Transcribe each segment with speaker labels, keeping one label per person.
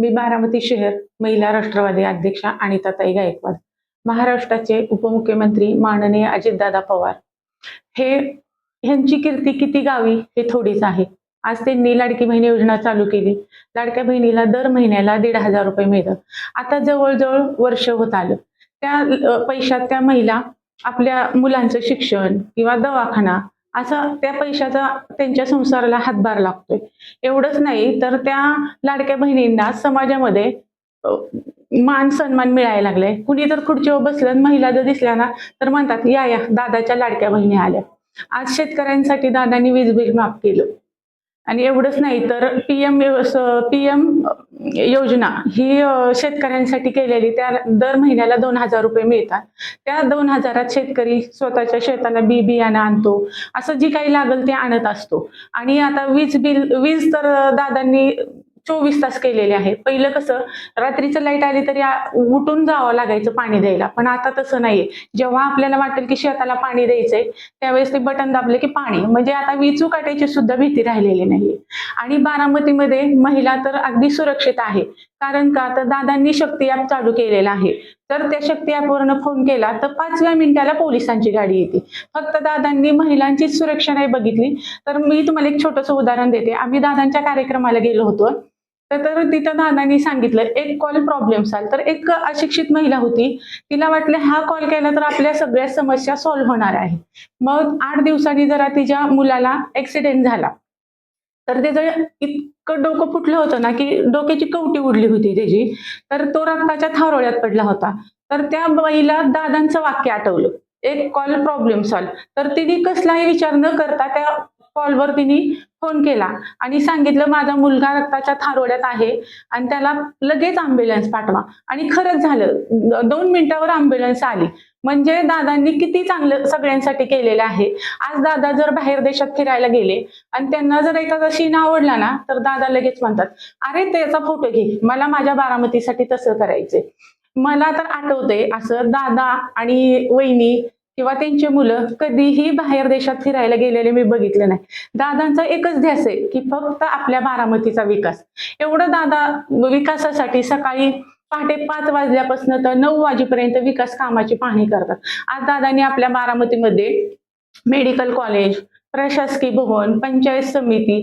Speaker 1: मी बारामती शहर महिला राष्ट्रवादी अध्यक्षा अनिताताई गायकवाड महाराष्ट्राचे उपमुख्यमंत्री माननीय अजितदादा पवार. हे ह्यांची कीर्ती किती गावी हे थोडीच आहे. आज त्यांनी लाडकी बहीण योजना चालू केली. लाडक्या बहिणीला दर महिन्याला दीड हजार रुपये मिळतात आता जवळजवळ वर्ष होत आलं. त्या पैशात त्या महिला आपल्या मुलांचं शिक्षण किंवा दवाखाना असं त्या पैशाचा त्यांच्या संसाराला हातभार लागतोय. एवढंच नाही तर त्या लाडक्या बहिणींना समाजामध्ये मान सन्मान मिळायला लागलाय. कुणी तर खुर्चीवर बसलं आणि महिला जर दिसल्या ना तर म्हणतात या या दादाच्या लाडक्या बहिणी आल्या. आज शेतकऱ्यांसाठी दादांनी वीज बिल माफ केलं. आणि एवढंच नाही तर पीएम पीएम योजना ही शेतकऱ्यांसाठी केलेली त्या दर महिन्याला दोन हजार रुपये मिळतात. त्या दोन हजारात शेतकरी स्वतःच्या शेताला बी बियाणं आणतो. असं जी काही लागेल ते आणत असतो. आणि आता वीज बिल वीज तर दादांनी चोवीस तास केलेले आहे. पहिलं कसं रात्रीचं लाइट आली तरी उठून जावं लागायचं पाणी द्यायला. पण आता तसं नाहीये. जेव्हा आपल्याला वाटेल की शेताला पाणी द्यायचंय त्यावेळेस ते बटन दाबले की पाणी. म्हणजे आता विचू काटायची सुद्धा भीती राहिलेली नाहीये. आणि बारामतीमध्ये महिला तर अगदी सुरक्षित आहे. कारण का? तर दादांनी शक्ती ॲप चालू केलेला आहे. तर त्या शक्ती ॲपवरनं फोन केला तर पाचव्या मिनिटाला पोलिसांची गाडी येते. फक्त दादांनी महिलांची सुरक्षा नाही बघितली. तर मी तुम्हाला एक छोटंसं उदाहरण देते. आम्ही दादांच्या कार्यक्रमाला गेलो होतो. तर तिथं दादांनी सांगितलं एक कॉल प्रॉब्लेम आला तर एक अशिक्षित महिला होती. तिला वाटलं हा कॉल केला तर आपल्या सगळ्या समस्या सॉल्व्ह होणार आहे. मग आठ दिवसांनी जरा तिच्या मुलाला ऍक्सिडेंट झाला. तर त्याचं इतकं डोकं फुटलं होतं ना की डोक्याची कवटी उडली होती त्याची तर तो रक्ताच्या थारोळ्यात पडला होता. तर त्या बाईला दादांचं वाक्य आठवलं. एक कॉल प्रॉब्लेम सॉल्व तर तिने कसलाही विचार न करता त्या कॉलवर तिने फोन केला आणि सांगितलं माझा मुलगा रक्ताच्या थारोड्यात आहे आणि त्याला लगेच अँब्युलन्स पाठवा. आणि खरंच झालं. दोन मिनिटावर अँब्युलन्स आली. म्हणजे दादांनी किती चांगलं सगळ्यांसाठी केलेलं आहे. आज दादा जर बाहेर देशात फिरायला गेले आणि त्यांना जर एखादा सीन आवडला ना तर दादा लगेच म्हणतात अरे त्याचा फोटो घे. मला माझ्या बारामतीसाठी तसं करायचंय. मला तर आठवते असं दादा आणि वहिनी किंवा त्यांची मुलं कधीही बाहेर देशात फिरायला गेलेले मी बघितले नाही. दादांचा एकच ध्यास आहे की फक्त आपल्या बारामतीचा विकास. एवढं दादा विकासासाठी सकाळी पहाटे पाच वाजल्यापासून तर नऊ वाजेपर्यंत विकास कामाची पाहणी करतात. आज दादांनी आपल्या बारामतीमध्ये मेडिकल कॉलेज प्रशासकीय भवन पंचायत समिती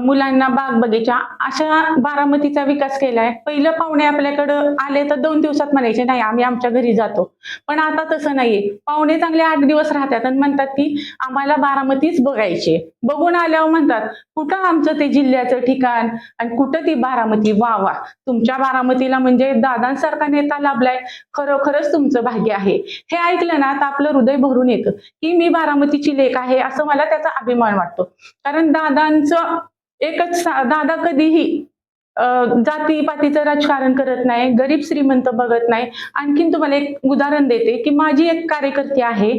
Speaker 1: मुलांना बाग बगीचा अशा बारामतीचा विकास केलाय. पहिलं पाहुणे आपल्याकडं आले तर दोन दिवसात म्हणायचे नाही आम्ही आमच्या घरी जातो. पण आता तसं नाहीये. पाहुणे चांगले आठ दिवस राहतात आणि म्हणतात की आम्हाला बारामतीच बघायचे बघून आल्यावर म्हणतात कुठं आमचं ते जिल्ह्याचं ठिकाण आणि कुठं ती बारामती वा वा तुमच्या बारामतीला म्हणजे दादांसारखा नेता लाभलाय. खरोखरच तुमचं भाग्य आहे. हे ऐकलं ना तर आपलं हृदय भरून येतं की मी बारामतीची लेख आहे. असं मला त्याचा अभिमान वाटतो. कारण दादांचं एकच दादा कधीही जाती जातीपातीचं राजकारण करत नाही गरीब श्रीमंत बघत नाही. आणखीन तुम्हाला एक उदाहरण देते की माझी एक कार्यकर्ती आहे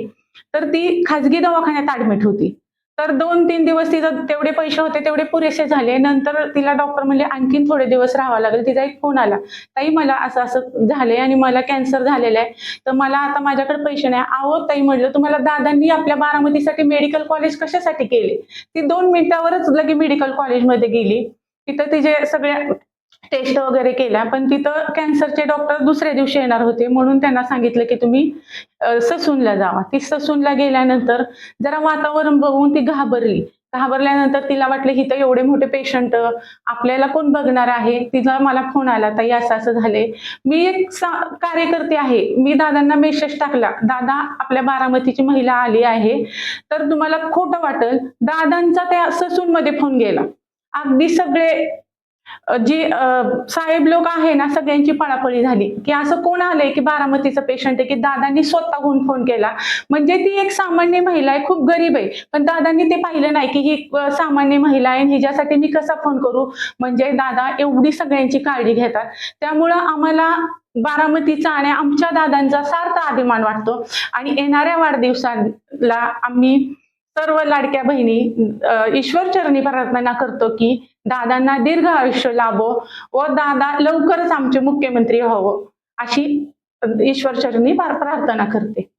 Speaker 1: तर ती खाजगी दवाखान्यात ऍडमिट होती. तर दोन तीन दिवस तिचं तेवढे पैसे होते तेवढे पुरेसे झाले. नंतर तिला डॉक्टर म्हणले आणखीन थोडे दिवस राहावं लागेल. तिचा एक फोन आला. ताई मला असं असं झालंय आणि मला कॅन्सर झालेला आहे. तर मला आता माझ्याकडे पैसे नाही. आहो ताई म्हटलं तुम्हाला दादांनी आपल्या बारामतीसाठी मेडिकल कॉलेज कशासाठी केले? ती दोन मिनिटावरच लगे मेडिकल कॉलेजमध्ये गेली. तिथं तिचे सगळ्या टेस्ट वगैरे केल्या पण तिथं कॅन्सरचे डॉक्टर दुसऱ्या दिवशी येणार होते म्हणून त्यांना सांगितलं की तुम्ही ससूनला जावा. ती ससूनला गेल्यानंतर जरा वातावरण बघून ती घाबरली. घाबरल्यानंतर तिला वाटलं हिथं एवढे मोठे पेशंट आपल्याला कोण बघणार आहे? तिचा मला फोन आला ताई असं असं झाले मी एक सा- कार्यकर्ते आहे. मी दादांना मेसेज टाकला. दादा आपल्या बारामतीची महिला आली आहे. तर तुम्हाला खोटं वाटेल. दादांचा त्या ससूनमध्ये फोन गेला. अगदी सगळे जे साहेब लोक आहे ना सगळ्यांची पळापळी झाली. की असं कोण आलंय की बारामतीचं पेशंट आहे की दादांनी स्वतःहून फोन केला? म्हणजे ती एक सामान्य महिला आहे खूप गरीब आहे. पण दादांनी ते पाहिलं नाही की ही सामान्य महिला आहे हिच्यासाठी मी कसा फोन करू? म्हणजे दादा एवढी सगळ्यांची काळजी घेतात. त्यामुळं आम्हाला बारामतीचा आणि आमच्या दादांचा सार्थ अभिमान वाटतो. आणि येणाऱ्या वाढदिवसाला आम्ही सर्व लाडक्या बहिणी ईश्वर चरणी प्रार्थना करतो की दादांना दीर्घ आयुष्य लाभो व दादा लवकरच आमचे मुख्यमंत्री व्हावं. अशी ईश्वर चरणी प्रार्थना करते.